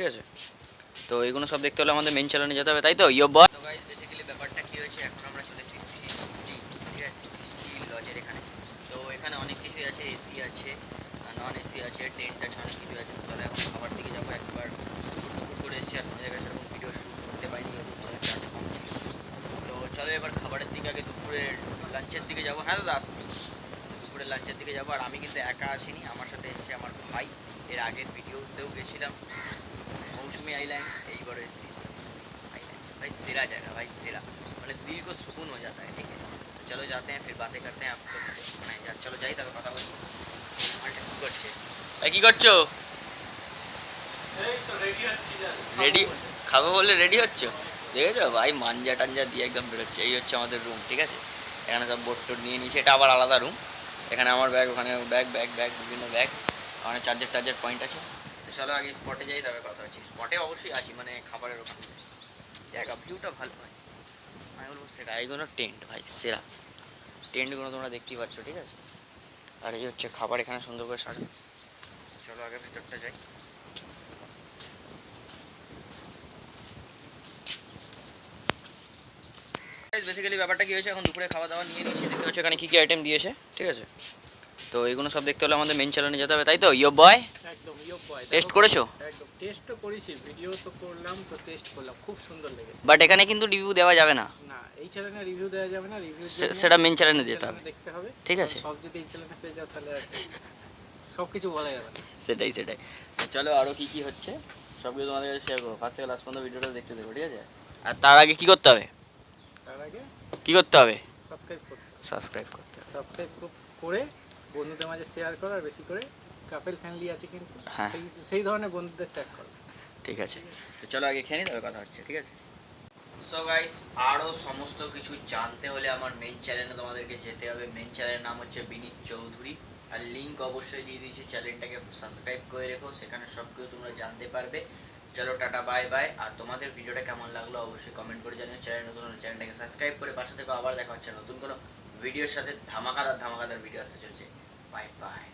ঠিক আছে? তো এগুলো সব দেখতে হলে আমাদের মেন চ্যানেলে যেতে হবে, তাই তো? ইয়ো বয় বেসিক্যালি ব্যাপারটা কি হয়েছে? এখন আমরা চলে এসেছি সিস্টি ঠিক আছে? সিস্টি লজের এখানে। তো এখানে অনেক কিছুই আছে এসি আছে নন এসি আছে টেন্ট আছে, অনেক কিছুই আছে। তো চলো, এখন খাবার দিকে যাব। একবার দুপুর দুপুর করে এসেছি, আর কোনো জায়গায় সেরকম ভিডিও শ্যুট করতে পারিনি তো চলো, এবার খাবারের দিকে আগে দুপুরের লাঞ্চের দিকে যাব। হ্যাঁ দাদা, আসছি। দুপুরের লাঞ্চের দিকে যাব, আর আমি কিন্তু একা আসিনি। আমার সাথে এসছে আমার ভাই। এর আগের ভিডিওতেও গেছিলাম মৌসুমি আইল্যান্ড এইবার এসেছি आइलैंड भाई सिरा जगह भाई सिरा मतलब दिल को सुकून हो जाता है ठीक है तो चलो जाते हैं फिर बातें करते हैं आप लोग से नहीं जा चलो যাই তবে কথা বলছি মালটা কি করছে ভাই কি করছো এই তো রেডি হচ্ছি জাস্ট রেডি খাবো বলে রেডি হচ্ছ দেখেছো ভাই মাঞ্জা টাঞ্জা দিয়ে একদম বেরোচ্ছে এই হচ্ছে আমাদের রুম ঠিক আছে এখানে সব বোট টোট নিয়ে নিয়েছে এটা আবার আলাদা রুম এখানে আমার ব্যাগ ওখানে ব্যাগ ব্যাগ ব্যাগ বিভিন্ন ব্যাগ ওখানে চার্জার টার্জার পয়েন্ট আছে। চলো আগে স্পটে যাই তবে কথা হচ্ছে। স্পটে অবশ্যই আছি মানে খাবারের ওখানে। জায়গা ভিউটা ভালো হয়। আমি বলব সেরা। এইগুলো টেন্ট ভাই, সেরা। টেন্টগুলো তোমরা দেখতেই পাচ্ছ, ঠিক আছে? আর এই হচ্ছে খাবার এখানে সুন্দর করে সাজানো। চলো আগে ভিতরটা যাই। বেসিক্যালি ব্যাপারটা কি হয়েছে? এখন দুপুরে খাওয়া দাওয়া নিয়ে নিচ্ছি। দেখতে পাচ্ছ এখানে কী কী আইটেম দিয়েছে, ঠিক আছে? তো এগুলো সব দেখতে হলে আমাদের মেন চ্যানেলে যেতে হবে তাই তো? ইয়ো বয় একদম ইয়ো বয় টেস্ট করেছ? একদম টেস্ট তো করেছি ভিডিও তো করলাম তো টেস্ট করলাম খুব সুন্দর লেগেছে। বাট এখানে কিন্তু রিভিউ দেওয়া যাবে না। না এই চ্যানেলে রিভিউ দেওয়া যাবে না রিভিউ সেটা মেন এ যেতে হবে। দেখতে হবে। ঠিক আছে। সব যদি এই চ্যানেলে পেয়ে যাও তাহলে আর সব কিছু বলা যাবে সেটাই সেটাই। চলো আরও কী কী হচ্ছে সব কিছু তোমাদের কাছে শেয়ার করব। ফার্স্ট থেকে লাস্ট পর্যন্ত ভিডিওটা দেখতে দেবো ঠিক আছে? আর তার আগে কী করতে হবে? তার আগে কী করতে হবে? সাবস্ক্রাইব করতে সাবস্ক্রাইব করতে সাবস্ক্রাইব করে বন্ধুদের মাঝে শেয়ার করো আর বেশি করে কাপেল ফ্যামিলি আছে কিন্তু হ্যাঁ। সেই সেই ধরনের বন্ধুদের ট্যাগ করো। ঠিক আছে। তো চলো আগে খেয়ে নি তবে কথা হচ্ছে ঠিক আছে? সো গাইস আরও সমস্ত কিছু জানতে হলে আমার মেন চ্যানেলে তোমাদেরকে যেতে হবে। মেন চ্যানেলের নাম হচ্ছে বিনীত চৌধুরী। আর লিঙ্ক অবশ্যই দিয়ে দিয়েছি চ্যানেলটাকে সাবস্ক্রাইব করে রেখো সেখানে সব কিছু তোমরা জানতে পারবে। চলো টাটা বাই বাই আর তোমাদের ভিডিওটা কেমন লাগল অবশ্যই কমেন্ট করে জানিও। চ্যানেল নতুন হলে চ্যানেলটাকে সাবস্ক্রাইব করে পাশে থেকে। আবার দেখা হচ্ছে নতুন কোনো ভিডিওর সাথে ধামাকাদার ধামাকাদার ভিডিও আসতে চলছে। Bye bye